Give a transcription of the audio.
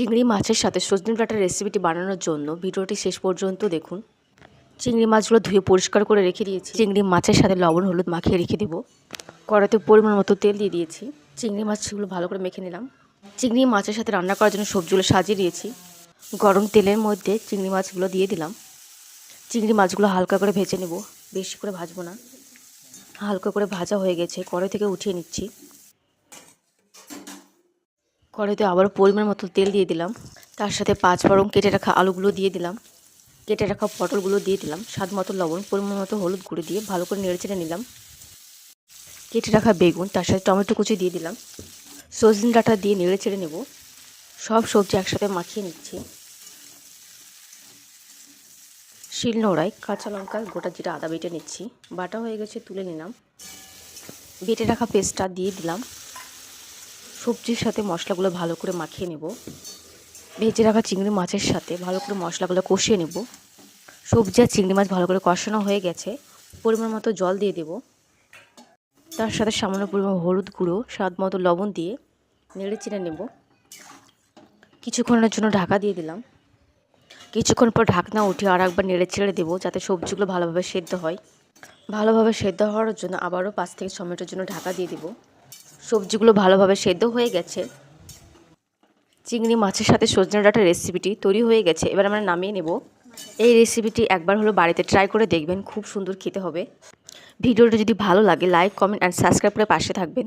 চিংড়ি মাছের সাথে সজনে ডাঁটার রেসিপিটি বানানোর জন্য ভিডিওটি শেষ পর্যন্ত দেখুন। চিংড়ি মাছগুলো ধুয়ে পরিষ্কার করে রেখে দিয়েছি। চিংড়ি মাছের সাথে লবণ, হলুদ মাখিয়ে রেখে দেবো। কড়াতে পরিমাণ মতো তেল দিয়ে দিয়েছি। চিংড়ি মাছগুলো ভালো করে মেখে নিলাম। চিংড়ি মাছের সাথে রান্না করার জন্য সবজিগুলো সাজিয়ে দিয়েছি। গরম তেলের মধ্যে চিংড়ি মাছগুলো দিয়ে দিলাম। চিংড়ি মাছগুলো হালকা করে ভেজে নেব। বেশি করে ভাজবো না। হালকা করে ভাজা হয়ে গেছে। কড়াই থেকে উঠিয়ে নিচ্ছি। কড়াইতে আবার পরিমাণ মতো তেল দিয়ে দিলাম। তার সাথে পাঁচ ফোড়ন কেটে রাখা আলুগুলো দিয়ে দিলাম। কেটে রাখা পটলগুলো দিয়ে দিলাম। স্বাদ মতো লবণ, পরিমাণ মতো হলুদ গুঁড়ো দিয়ে ভালো করে নেড়ে চেড়ে নিলাম। কেটে রাখা বেগুন, তার সাথে টমেটো কুচি দিয়ে দিলাম। সজনে ডাঁটা দিয়ে নেড়ে চেড়ে নেব। সব সবজি একসাথে মাখিয়ে নিচ্ছি। শিল নোড়ায় কাঁচা লঙ্কা গোটা জিরা আদা বেটে নিচ্ছি। বাটা হয়ে গেছে তুলে নিলাম। বেটে রাখা পেস্টটা দিয়ে দিলাম। সবজির সাথে মশলাগুলো ভালো করে মাখিয়ে নেব। ভেজে রাখা চিংড়ি মাছের সাথে ভালো করে মশলাগুলো কষিয়ে নেব। সবজি আর চিংড়ি মাছ ভালো করে কষানো হয়ে গেছে। পরিমাণ মতো জল দিয়ে দেব। তার সাথে সামান্য পরিমাণ হলুদ গুঁড়ো, স্বাদ মতো লবণ দিয়ে নেড়ে চিড়ে নেব। কিছুক্ষণের জন্য ঢাকা দিয়ে দিলাম। কিছুক্ষণ পর ঢাকনা উঠে আর একবার নেড়ে ছেড়ে দেবো যাতে সবজিগুলো ভালোভাবে সেদ্ধ হয়। ভালোভাবে সেদ্ধ হওয়ার জন্য আবারও পাঁচ থেকে ছ মিনিটের জন্য ঢাকা দিয়ে দেবো। সবজিগুলো ভালোভাবে সেদ্ধ হয়ে গেছে। চিংড়ি মাছের সাথে সজনে ডাঁটার রেসিপিটি তৈরি হয়ে গেছে। এবার আমরা নামিয়ে নেব। এই রেসিপিটি একবার হলো বাড়িতে ট্রাই করে দেখবেন, খুব সুন্দর খেতে হবে। ভিডিওটা যদি ভালো লাগে লাইক কমেন্ট অ্যান্ড সাবস্ক্রাইব করে পাশে থাকবেন।